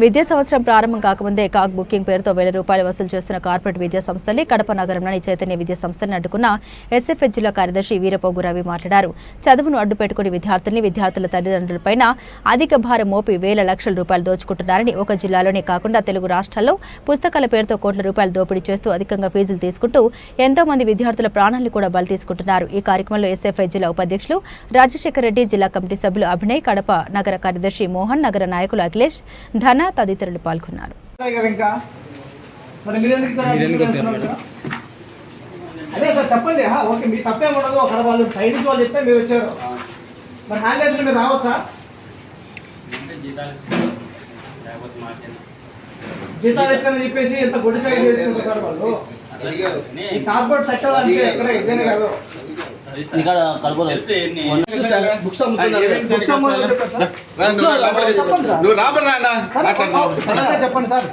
విద్యా సంవత్సరం ప్రారంభం కాకముందే కాక్ బుకింగ్ పేరుతో వేల రూపాయలు వసూలు చేస్తున్న కార్పొరేట్ విద్యా సంస్థలే కడప నగరంలోని చైతన్య విద్యా సంస్థలను అడ్డుకున్న ఎస్ఎఫ్ఎస్ జిల్లా కార్యదర్శి వీరపోగు రవి మాట్లాడారు. చదువును అడ్డుపెట్టుకుని విద్యార్థుల్ని విద్యార్థుల తల్లిదండ్రులపైన అధిక భారం మోపి వేల లక్షల రూపాయలు దోచుకుంటున్నారని ఒక జిల్లాలోనే కాకుండా తెలుగు రాష్ట్రాల్లో పుస్తకాల పేరుతో కోట్ల రూపాయలు దోపిడీ చేస్తూ అధికంగా ఫీజులు తీసుకుంటూ ఎంతో మంది విద్యార్థుల ప్రాణాలను కూడా బలి తీసుకుంటున్నారు. ఈ కార్యక్రమంలో ఎస్ఎఫ్ఐ జిల్లా ఉపాధ్యక్షులు రాజశేఖర రెడ్డి జిల్లా కమిటీ సభ్యులు అభినయ్ కడప నగర కార్యదర్శి మోహన్ నగర నాయకులు అఖిలేష్ ధన తదితరులు పాల్గొన్నారు. అదే చేస్తున్నారు సార్ చెప్పండి. ఓకే మీ తప్పేం ఉండదు. అక్కడ వాళ్ళు పై నుంచి వాళ్ళు చెప్తే మీరు వచ్చారు. మరి హ్యాండ్ వేసుకుని మీరు రావచ్చా? అంటే జీతాలు ఎక్కని చెప్పేసి ఎంత గుడి చాయి చేసుకుంటారు సార్ వాళ్ళు. ఈ కార్పొరేట్ సెక్టర్ అంతే ఎక్కడ? ఇదేనే కాదు. ఇక్కడ కడపలో బుక్స్ సార్. నువ్వు చెప్పండి సార్.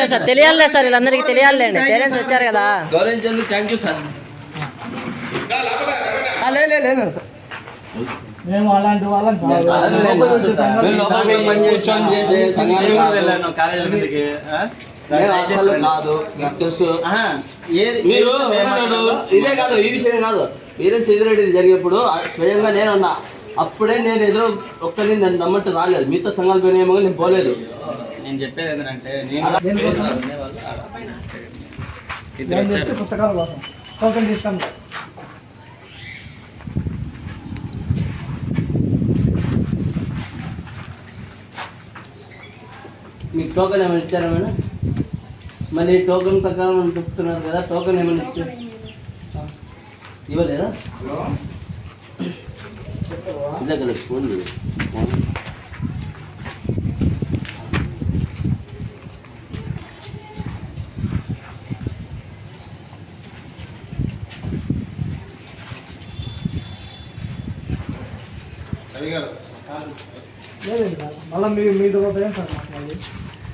చెప్పండి తెలియాలి వీళ్ళందరికీ తెలియాలండి పేరెంట్స్ వచ్చారు కదా గౌరవించేందుకు థ్యాంక్ యూ సార్ లేదు మేము అలాంటి వాళ్ళం కాదు. నేను అసలు కాదు తెలుసు. ఏది మీరు? ఇదే కాదు ఈ విషయం కాదు. వీరేం చెదిరెడ్డి జరిగేప్పుడు స్వయంగా నేను ఉన్నా అప్పుడే నేను ఎదురు ఒక్కరిని నన్ను నమ్మంటే రాలేదు. మీతో సంఘాలు పోయినేమో నేను పోలేదు. నేను చెప్పేది ఏంటంటే నేను నేను పుస్తకాల కోసం. టోకెన్ తీస్తాను. మీకు టోకెన్ ఏమైనా ఇచ్చారా మేడం? మళ్ళీ టోకెన్ ప్రకారం చెప్తున్నారు కదా టోకెన్ ఏమైనా ఇచ్చారు ఇవ్వలేదా? ఇదే కదా ఫోన్ లేదండి మళ్ళీ మీ మీది కూడా ఏం సార్ మాకు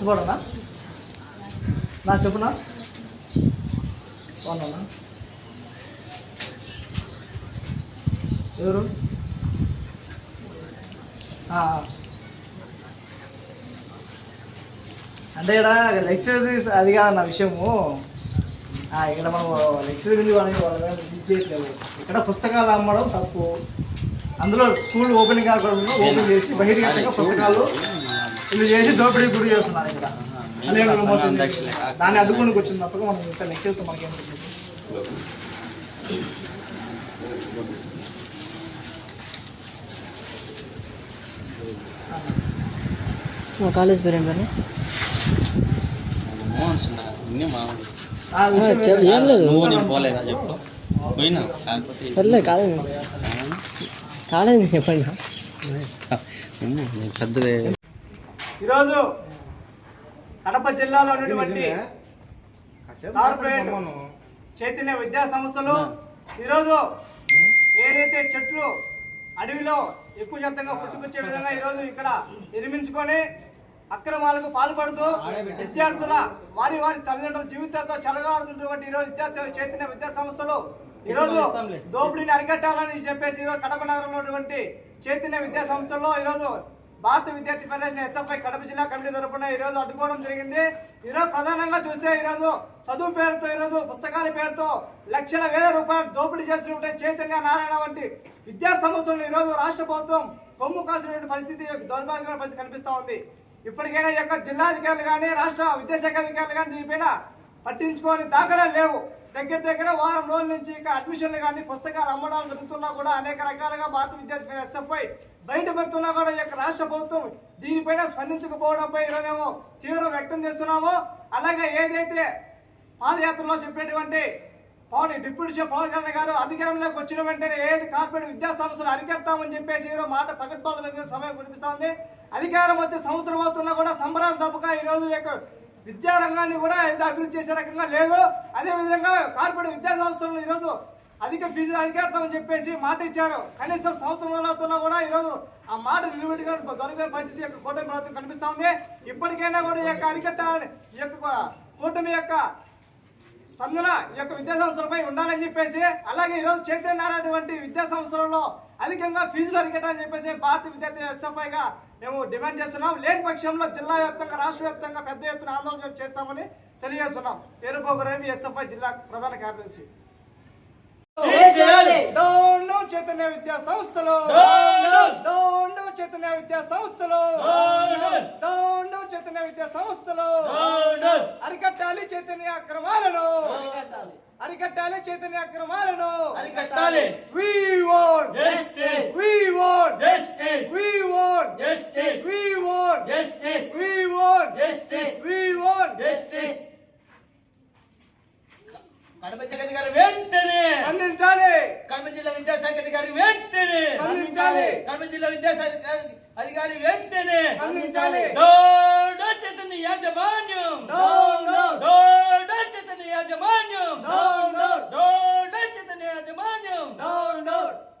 కలిసిపోడనా నా చెప్పునా? బాగున్నా ఎవరు. అంటే ఇక్కడ లెక్చర్ అది కాదు నా విషయము. ఇక్కడ మనం లెక్చర్ గురించి వాళ్ళకి వాళ్ళ మీద ఇది చేయట్లేదు. ఇక్కడ పుస్తకాలు అమ్మడం తప్పు. అందులో స్కూల్ ఓపెనింగ్ కాకుండా ఓపెన్ చేసి బహిర్గతంగా పుస్తకాలు వీళ్ళు చేసి దోపిడీ గురి చేస్తున్నారు ఇక్కడ. దాన్ని అడ్డుకొని వచ్చింది తప్పక మనం ఇంకా లెక్చర్తో మనకేం తెలియదు. మా కాలేజ్ పేరు ఏం పేరు? మోహన్ చిన్న, ఇన్ని మామూలు. ఆ విషయం చెప్ ఏంటంటే- ఏం లేదు. నువ్వు నేను పోలేదా చెప్పు. పోయినా? కాకపోతే సర్లే కాలేజ్ కాలేజ్ చెప్పండి. పెద్దదే ఈరోజు కడప జిల్లాలో ఉన్నటువంటి కార్పొరేట్ చైతన్య విద్యా సంస్థలు ఈరోజు ఏదైతే చెట్లు అడవిలో ఎక్కువ శాతంగా పుట్టుకొచ్చే విధంగా ఈరోజు ఇక్కడ నిర్మించుకొని అక్రమాలకు పాల్పడుతూ విద్యార్థుల వారి వారి తల్లిదండ్రుల జీవితాలతో చెలగాడుతున్నటువంటి ఈరోజు విద్యా చైతన్య విద్యా సంస్థలు ఈరోజు దోపిడీని అరికట్టాలని చెప్పేసి ఈరోజు కడప నగరంలో ఉన్నటువంటి చైతన్య విద్యా సంస్థల్లో ఈరోజు భారత విద్యార్థి ఫెడరేషన్ ఎస్ఎఫ్ఐ కడప జిల్లా కమిటీ తరపున ఈ రోజు అడ్డుకోవడం జరిగింది. ఈరోజు ప్రధానంగా చూస్తే ఈరోజు చదువు పేరుతో ఈరోజు పుస్తకాల పేరుతో లక్షల వేల రూపాయలు దోపిడీ చేస్తున్నటువంటి చైతన్య నారాయణ వంటి విద్యా సంస్థలను ఈరోజు రాష్ట్ర ప్రభుత్వం కొమ్ము కాసినటువంటి పరిస్థితి దౌర్భాగ్యమైన పరిస్థితి కనిపిస్తూ ఉంది. ఇప్పటికైనా ఈ యొక్క జిల్లాధికారులు కానీ రాష్ట్ర విద్యాశాఖ అధికారులు కానీ దీనిపైన పట్టించుకోని దాఖలాలు లేవు. దగ్గర దగ్గర వారం రోజుల నుంచి ఇక అడ్మిషన్లు కానీ పుస్తకాలు అమ్మడాలు జరుగుతున్నా కూడా అనేక రకాలుగా భారత విద్యార్థి ఎస్ఎఫ్ఐ బయటపడుతున్నా కూడా ఈ యొక్క రాష్ట్ర ప్రభుత్వం దీనిపైన స్పందించకపోవడంపై మేము తీవ్రం వ్యక్తం చేస్తున్నామో. అలాగే ఏదైతే పాదయాత్రలో చెప్పేటువంటి పవన్ డిప్యూటీ చీఫ్ పవన్ కళ్యాణ్ గారు అధికారంలోకి వచ్చిన వెంటనే ఏది కార్పొరేట్ విద్యా సంస్థలు అరికెడతామని చెప్పేసి ఈరోజు మాట పకడ్బాల మీద సమయం కనిపిస్తా ఉంది. అధికారం వచ్చే సంవత్సరం అవుతున్నా కూడా సంబరాలు తప్పక ఈ రోజు యొక్క విద్యారంగాన్ని కూడా ఎంత అభివృద్ధి చేసే రకంగా లేదు. అదే విధంగా కార్పొరేట్ విద్యా సంస్థలు ఈరోజు అధిక ఫీజు అరికెడతామని చెప్పేసి మాట ఇచ్చారు. కనీసం సంవత్సరం అవుతున్నా కూడా ఈరోజు ఆ మాట నిలబెట్టుగా దొరికే పరిస్థితి యొక్క కూటమి ప్రభుత్వం కనిపిస్తా ఉంది. ఇప్పటికైనా కూడా ఈ యొక్క అరికట్టాలని ఈ యొక్క కూటమి యొక్క స్పందన ఈ యొక్క విద్యా సంస్థలపై ఉండాలని చెప్పేసి అలాగే ఈరోజు చైతన్య నారాయణ వంటి విద్యా సంస్థలలో అధికంగా ఫీజులు అరికట్టాలని చెప్పేసి భారత విద్యార్థి ఎస్ఎఫ్ఐ గా మేము డిమాండ్ చేస్తున్నాం. లేని పక్షంలో జిల్లా వ్యాప్తంగా రాష్ట్ర వ్యాప్తంగా పెద్ద ఎత్తున ఆందోళన చేస్తామని తెలియజేస్తున్నాం. పేరుపోగు రవి ఎస్ఎఫ్ఐ జిల్లా ప్రధాన కార్యదర్శి. డౌన్ చైతన్య విద్యా సంస్థలు. డౌన్ చైతన్య విద్యా సంస్థలు. డౌన్ చైతన్య విద్యా సంస్థలు. అరికట్టాలి చైతన్య అక్రమాలను. అరికట్టాలి. చైతన్య అక్రమాలను. అరికట్టాలి. We want Justice. We want Justice. We want Justice. We want Justice. We want Justice. We want Justice. Kadapa వెంటనే. స్పందించాలి. కడప జిల్లా విద్యాశాఖ అధికారి వెంటనే. స్పందించాలి. కడప జిల్లా విద్యాశాఖ అధికారి వెంటనే. స్పందించాలి. చైతన్య యాజమాన్యం. డోడో చైతన్య యాజమాన్యం. డోడో చైతన్య యాజమాన్యం.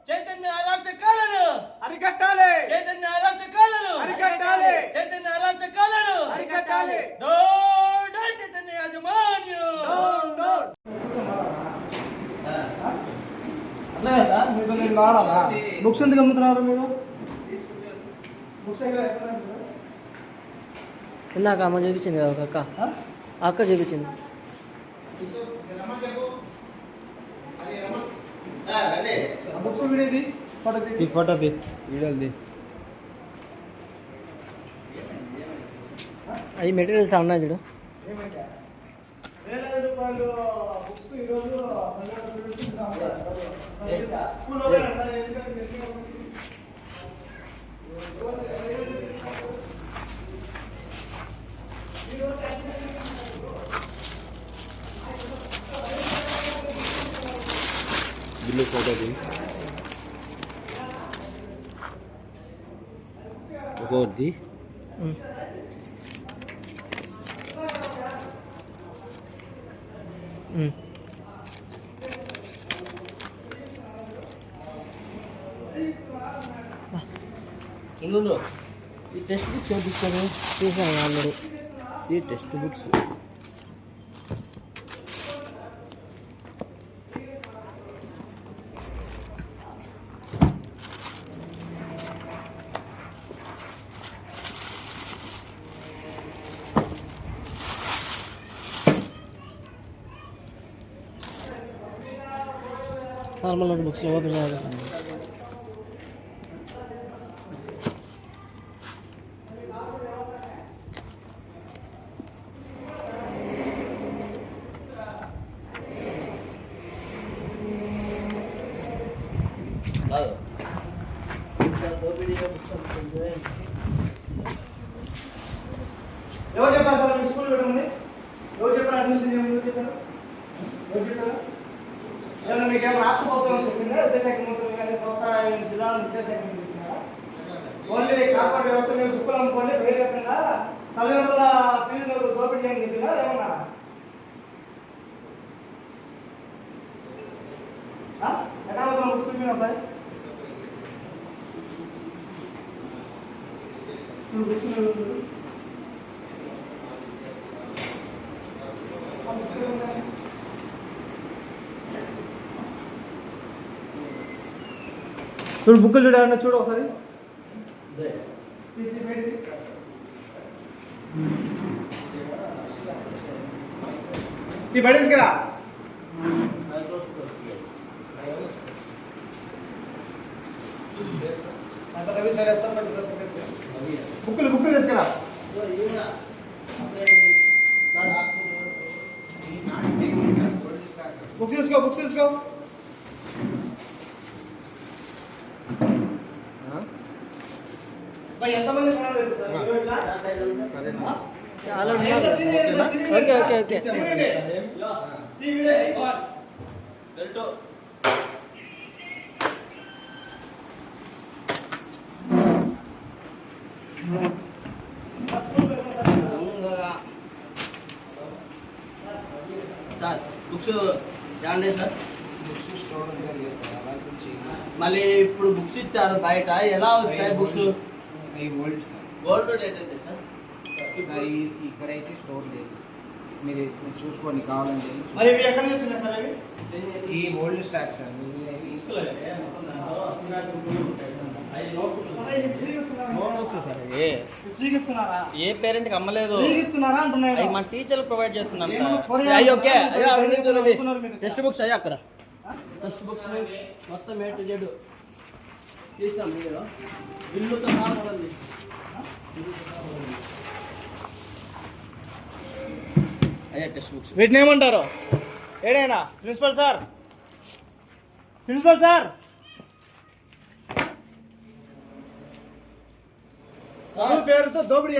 చైతన్య అరాచకాలను. అరికట్టాలి. చైతన్య అరాచకాలను. అరికట్టాలి. చైతన్య అరాచకాలను. అరికట్టాలి. డోడో చైతన్య యాజమాన్యం. అట్లే సార్ మీకు నేను వాడాలా బుక్స్ ఎందుకు అమ్ముతున్నారు మీరు? బుక్స్ ఎక్కడ ఇందాక అమ్మ చూపించింది కదా ఒక అక్క. అక్క చూపించింది. ఈ ఫోటో తీ వీడియోది అవి మెటీరియల్స్ ఉన్నాయి చూడు. రూపాయలు బుక్స్ ఈరోజు స్కూల్లో పోయినా ఎందుకంటే బిల్లు ఫోటో తీ ఒక్కొక్కటి ఈ టెక్స్ట్ బుక్స్ చూపిస్తాను చూసాను ఆల్రెడీ ఈ text books normal note books open చేయాలి కాదు ఎవరు చెప్పారు సార్ మీ స్కూల్ పెట్టమని ఎవరు చెప్పారు అడ్మిషన్ చేయమని ఎవరు చెప్పారు ఎవరు చెప్పారు ఏమన్నా మీకు ఏమైనా రాష్ట్ర ప్రభుత్వం చెప్పిందా? విద్యాశాఖ మంత్రులు కానీ తర్వాత జిల్లాల విద్యాశాఖ మంత్రులు ఓన్లీ కార్పొరేట్ వ్యవస్థ మీద బుక్కులు అమ్ముకొని వేరేకంగా తల్లిదండ్రుల ఫీజు దోపిడీ చేయని చెప్పిందా ఏమన్నా? ఎక్కడ అవుతున్నా చూపినా సార్? చూపించిన చూడు. చూడు బుక్కులు చూడాలన్నా చూడు ఒకసారి. ఈ బయట తీసుకురా. బుక్కులు బుక్కులు తీసుకురా. బుక్స్ తీసుకో బుక్స్ తీసుకో. చాలా okay sir. Okay. Sir books ఏమండి సార్. మళ్ళీ ఇప్పుడు బుక్స్ ఇచ్చారు బయట. ఎలా వచ్చాయి books? Old sir gold date అయితే సార్ సార్ ఈ- ఇక్కడైతే స్టోర్ లేదు. మీరు మీరు చూసుకోండి కావాలంటే మరి ఇవి ఎక్కడి నుంచి వచ్చినాయి సార్ ఇవి? ఈ ఓల్డ్ స్టాక్ సార్ ఏ? పేరెంట్కి అమ్మలేదు? అవి మన టీచర్లు ప్రొవైడ్ చేస్తున్నాం నేను సార్ అయ్యి ఓకే. టెక్స్ట్ బుక్స్ అయ్యా అక్కడ. టెక్స్ట్ బుక్స్ మొత్తం ఏ టు జెడ్ తీస్తాం మీరు బిల్లుతో సహా చూడండి అయ్యా టెక్స్ట్ బుక్స్. వీటిని ఏమంటారు? ఏడైనా? Principal sir? ప్రిన్సిపల్ సార్ పేరుతో దోపిడీ